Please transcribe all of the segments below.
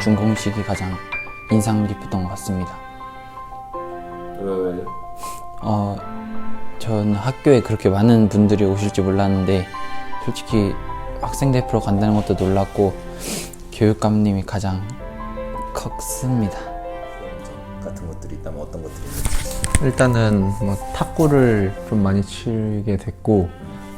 준공식이 가장 인상 깊었던 것 같습니다. 왜 왜? 어, 전 학교에 그렇게 많은 분들이 오실지 몰랐는데 솔직히 학생 대표로 간다는 것도 놀랐고 교육감님이 가장 컸습니다. 같은 것들이 있다면 어떤 것들이? 일단은 뭐 탁구를 좀 많이 치게 됐고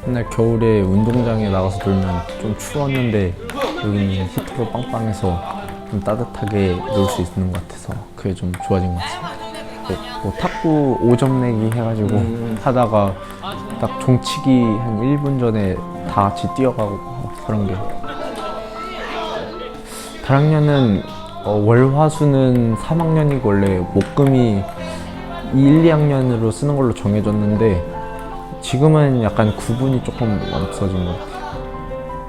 맨날 겨울에 운동장에 나가서 놀면 좀 추웠는데 여기는 히터로 빵빵해서 좀 따뜻하게 놀 수 있는 것 같아서 그게 좀 좋아진 것 같습니다. 뭐, 뭐 탁구 5점 내기 해가지고 하다가 딱 종치기 한 1분 전에 다 같이 뛰어가고 그런 게 다락년은 어, 월화수는 3학년이고 원래 목금이 1, 2학년으로 쓰는 걸로 정해졌는데 지금은 약간 구분이 조금 없어진 것 같아요.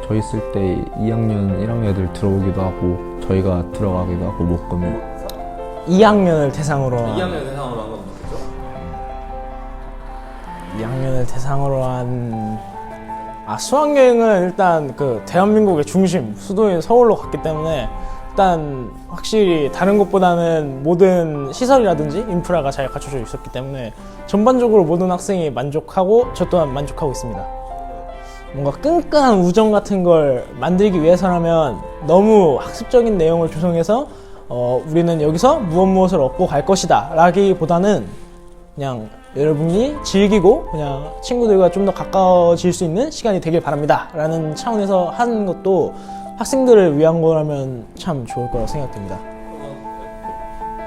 저희 있을 때 2학년, 1학년 애들 들어오기도 하고 저희가 들어가기도 하고 목금이 2학년을 대상으로 한 2학년 대상으로 한 건 뭐죠? 2학년을 대상으로 한 아, 수학여행은 일단 그 대한민국의 중심, 수도인 서울로 갔기 때문에 일단 확실히 다른 곳보다는 모든 시설이라든지 인프라가 잘 갖춰져 있었기 때문에 전반적으로 모든 학생이 만족하고 저 또한 만족하고 있습니다. 뭔가 끈끈한 우정 같은 걸 만들기 위해서라면 너무 학습적인 내용을 조성해서 어, 우리는 여기서 무엇 무엇을 얻고 갈 것이다 라기보다는 그냥 여러분이 즐기고 그냥 친구들과 좀 더 가까워질 수 있는 시간이 되길 바랍니다 라는 차원에서 하는 것도 학생들을 위한 거라면 참 좋을 거라고 생각됩니다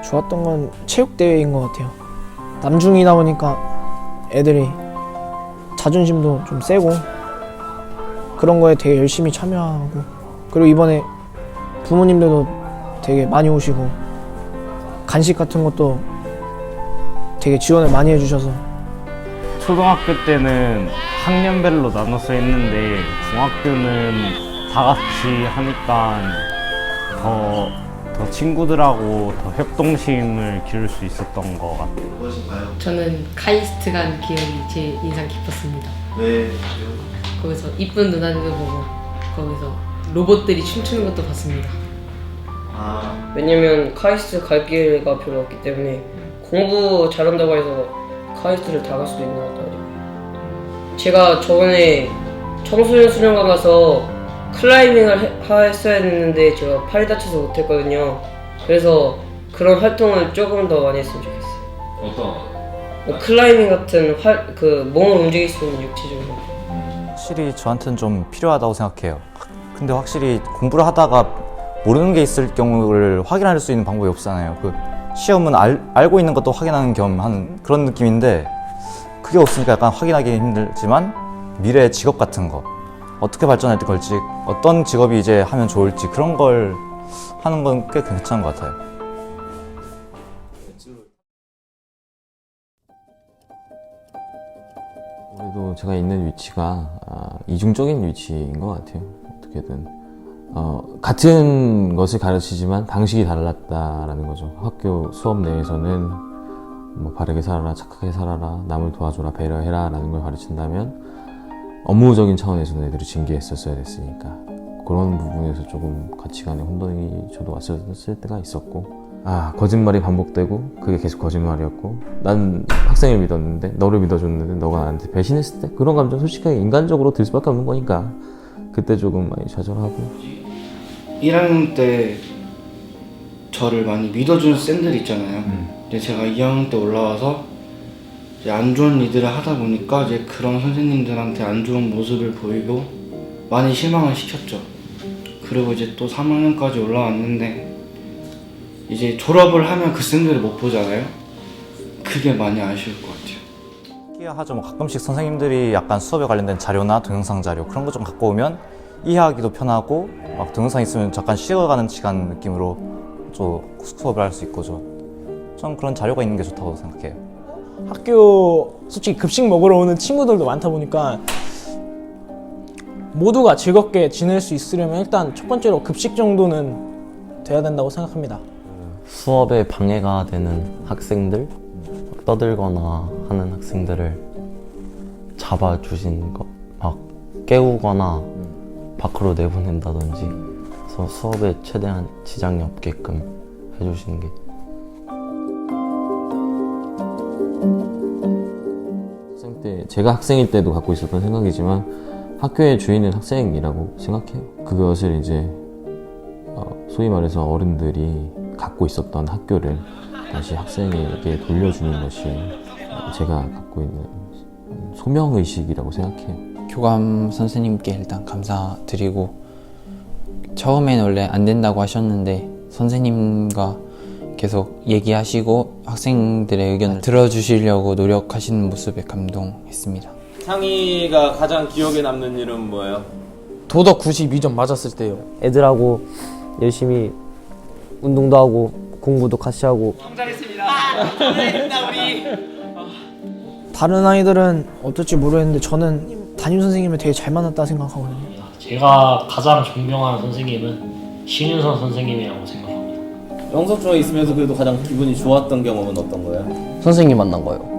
좋았던 건 체육대회인 것 같아요. 남중이다 보니까 애들이 자존심도 좀 세고 그런 거에 되게 열심히 참여하고 그리고 이번에 부모님들도 되게 많이 오시고 간식 같은 것도 되게 지원을 많이 해주셔서 초등학교 때는 학년별로 나눠서 했는데 중학교는 다 같이 하니까 더, 더 친구들하고 더 협동심을 기를 수 있었던 것 같아요. 저는 카이스트 간 기억이 제일 인상 깊었습니다. 왜? 거기서 이쁜 누나들도 보고 거기서 로봇들이 춤추는 것도 봤습니다. 아 왜냐면 카이스트 갈 기회가 별로 없기 때문에 공부 잘한다고 해서 카이스트를 다 갈 수도 있는 것도 아니고 제가 저번에 청소년 수련관 가서 클라이밍을 해- 했어야 했는데 제가 팔이 다쳐서 못했거든요 그래서 그런 활동을 조금 더 많이 했으면 좋겠어요 어떤? 뭐 클라이밍 같은 활, 그 몸을 움직일 수 있는 육체적으로 확실히 저한테는 좀 필요하다고 생각해요. 근데 확실히 공부를 하다가 모르는 게 있을 경우를 확인할 수 있는 방법이 없잖아요. 그 시험은 알, 알고 있는 것도 확인하는 겸 하는 그런 느낌인데 그게 없으니까 약간 확인하기 힘들지만 미래의 직업 같은 거 어떻게 발전할 때 걸지 어떤 직업이 이제 하면 좋을지 그런 걸 하는 건 꽤 괜찮은 것 같아요. 그래도 제가 있는 위치가 아, 이중적인 위치인 것 같아요. 어떻게든 어, 같은 것을 가르치지만 방식이 달랐다라는 거죠. 학교 수업 내에서는 뭐 바르게 살아라, 착하게 살아라, 남을 도와줘라, 배려해라라는 걸 가르친다면 업무적인 차원에서는 애들이 징계했었어야 됐으니까 그런 부분에서 조금 가치관의 혼돈이 저도 왔었을 때가 있었고 아 거짓말이 반복되고 그게 계속 거짓말이었고 난 학생을 믿었는데 너를 믿어줬는데 너가 나한테 배신했을 때 그런 감정 솔직하게 인간적으로 들 수밖에 없는 거니까 그때 조금 많이 좌절하고 1학년 때 저를 많이 믿어준 쌤들 있잖아요. 근데 제가 2학년 때 올라와서 이제 안 좋은 일들을 하다 보니까 이제 그런 선생님들한테 안 좋은 모습을 보이고 많이 실망을 시켰죠. 그리고 이제 또 3학년까지 올라왔는데 이제 졸업을 하면 그 쌤들을 못 보잖아요. 그게 많이 아쉬울 것 같아요. 하죠. 뭐 가끔씩 선생님들이 약간 수업에 관련된 자료나 동영상 자료 그런 거 좀 갖고 오면 이해하기도 편하고 막 동영상 있으면 잠깐 쉬어가는 시간 느낌으로 좀 수업을 할 수 있고 좀 그런 자료가 있는 게 좋다고 생각해요. 학교 솔직히 급식 먹으러 오는 친구들도 많다 보니까 모두가 즐겁게 지낼 수 있으려면 일단 첫 번째로 급식 정도는 돼야 된다고 생각합니다. 수업에 방해가 되는 학생들, 떠들거나 하는 학생들을 잡아주신 거, 막 깨우거나 밖으로 내보낸다든지 그래서 수업에 최대한 지장이 없게끔 해주시는 게 학생 때 제가 학생일 때도 갖고 있었던 생각이지만 학교의 주인은 학생이라고 생각해요. 그것을 이제 어, 소위 말해서 어른들이 갖고 있었던 학교를 다시 학생에게 돌려주는 것이 제가 갖고 있는 소명 의식이라고 생각해요. 교감 선생님께 일단 감사드리고 처음엔 원래 안 된다고 하셨는데 선생님과 계속 얘기하시고 학생들의 의견을 들어주시려고 노력하시는 모습에 감동했습니다. 상희가 가장 기억에 남는 일은 뭐예요? 도덕 92점 맞았을 때요. 애들하고 열심히 운동도 하고 공부도 같이 하고 다른 아이들은 어떨지 모르겠는데 저는 담임 선생님을 되게 잘 만났다 생각하거든요. 제가 가장 존경하는 선생님은 신윤선 선생님이라고 생각합니다. 영석 중에 있으면서 그래도 가장 기분이 좋았던 경험은 어떤 거예요? 선생님 만난 거예요.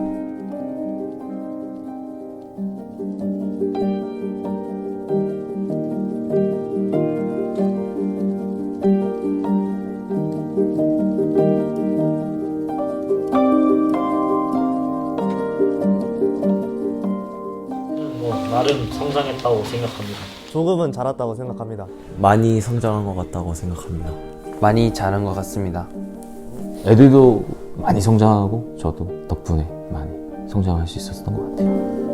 나름 성장했다고 생각합니다. 조금은 자랐다고 생각합니다. 많이 성장한 것 같다고 생각합니다. 많이 잘한 것 같습니다. 애들도 많이 성장하고 저도 덕분에 많이 성장할 수 있었던 것 같아요.